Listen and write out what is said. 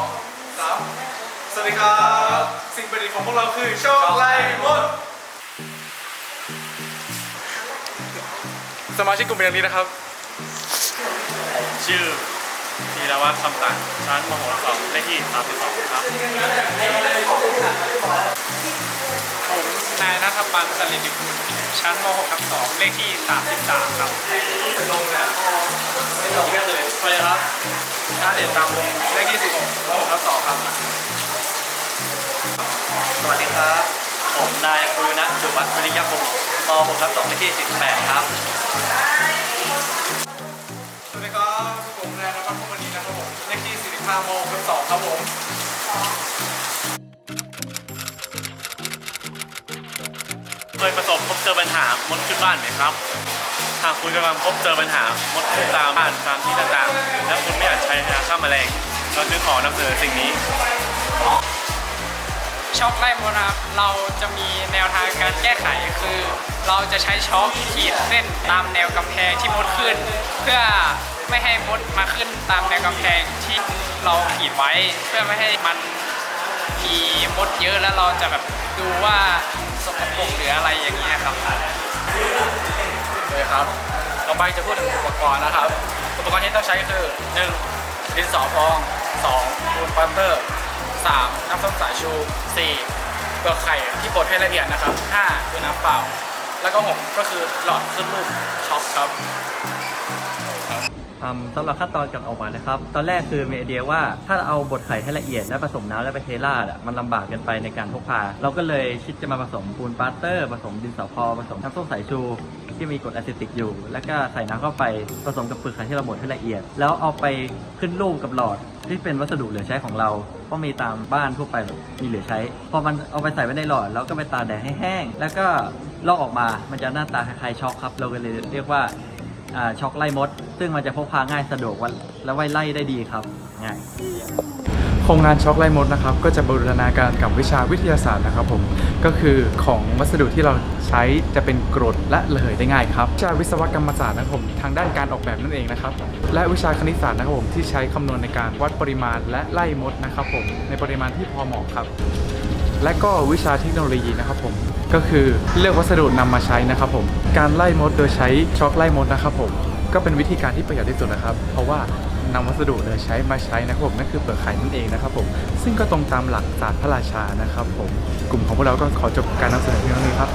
องสามสวัสดีครับ สิ่งประดิษฐ์ของพวกเราคือโชคไล่มด สมาชิกกลุ่มเป็นอย่างนี้นะครับ ชื่อธีรวัตรคำตันชั้นมโหรสอบเลขที่32ครับ ผมนายนัทปันสลิดิกุลชั้นม .6 ทับ2เลขที่33ครับลงเลยลงแค่เลยสวัสดีครับ ชาเด่นตามวงเลขที่16ม6ทับ2ครับ สวัสดีครับ ผมนายคุยนะจุวัฒน์วิริยพงศ์ม6ทับ2เลขที่18 ครับ สวัสดีครับ ผมนายนภัสพงศ์มณีนะครับผมเลขที่45ม6ทับ2ครับผมเคยประสบพบเจอปัญหามดขึ้นบ้านไหมครับ หากคุณกำลังพบเจอปัญหามดขึ้นตามบ้านตามที่ต่างๆ และคุณไม่อาจใช้ยาฆ่าแมลง เราจึงขอนำเสนอสิ่งนี้ ช็อกไล่มดนะครับเราจะมีแนวทางการแก้ไขคือ เราจะใช้ช็อกขีดเส้นตามแนวกำแพงที่มดขึ้น เพื่อไม่ให้มดมาขึ้นตามแนวกำแพงที่เราขีดไว้ เพื่อไม่ให้มันมีมดเยอะแล้วเราจะแบบดูว่าสกปรกหรืออะไรอย่างเงี้ยครับ เลยครับ ต่อไปจะพูดถึงอุปกรณ์นะครับ อุปกรณ์ที่ต้องใช้คือ 1. ดินสอพอง 2. ปูนปัตเตอร์ 3. น้ำส้มสายชู 4. เปลือกไข่ที่บดให้ละเอียดนะครับ 5. คือน้ำเปล่า แล้วก็ 6 ก็คือหลอดขึ้นรูปช็อปครับ ทำสำหรับขั้นตอนการออกมานะครับ ตอนแรกคือมีไอเดียว่าถ้าเอาบดไข่ให้ละเอียดแล้วผสมน้ำแล้วไปเทราดอะมันลำบากเกินไปในการพกพา เราก็เลยคิดจะมาผสมปูนปาสเตอร์ ผสมดินสอพอผสมน้ำส้มสายชู ที่มีกรดอะซิติกอยู่ แล้วก็ใส่น้ำเข้าไปผสมกับเปลือกไข่ที่เราบดให้ละเอียด แล้วเอาไปขึ้นรูปกับหลอดที่เป็นวัสดุเหลือใช้ของเราเพราะมีตามบ้านทั่วไปมีเหลือใช้ พอมันเอาไปใส่ไว้ในหลอด แล้วก็ไปตากแดดให้แห้ง แล้วก็ลอกออกมา มันจะหน้าตาคล้ายๆช็อกครับ เราก็เลยเรียกว่า ช็อกไล่มด ซึ่งมันจะพกพาง่ายสะดวกวันและไว้ไล่ได้ดีครับง่ายโครงงานช็อกไล่มดนะครับก็จะบูรณาการกับวิชาวิทยาศาสตร์นะครับผมก็คือของวัสดุที่เราใช้จะเป็นกรดและระเหยได้ง่ายครับวิชาวิศวกรรมศาสตร์นะครับผมทางด้านการออกแบบนั่นเองนะครับและวิชาคณิตศาสตร์นะครับผมที่ใช้คำนวณในการวัดปริมาณและไล่มดนะครับผมในปริมาณที่พอเหมาะครับ และก็วิชาเทคโนโลยีนะครับผมก็คือเลือกวัสดุนำมาใช้นะครับผมการไล่มดโดยใช้ช็อคไล่มดนะครับผมก็เป็นวิธีการที่ประหยัดที่สุดนะครับ เพราะว่านำวัสดุโดยใช้มาใช้นะครับผมนั่นคือเปลือกไข่นั่นเองนะครับผมซึ่งก็ตรงตามหลักศาสตร์พระราชานะครับผมกลุ่มของพวกเราก็ขอจบการนำเสนอเพียงเท่านี้ครับ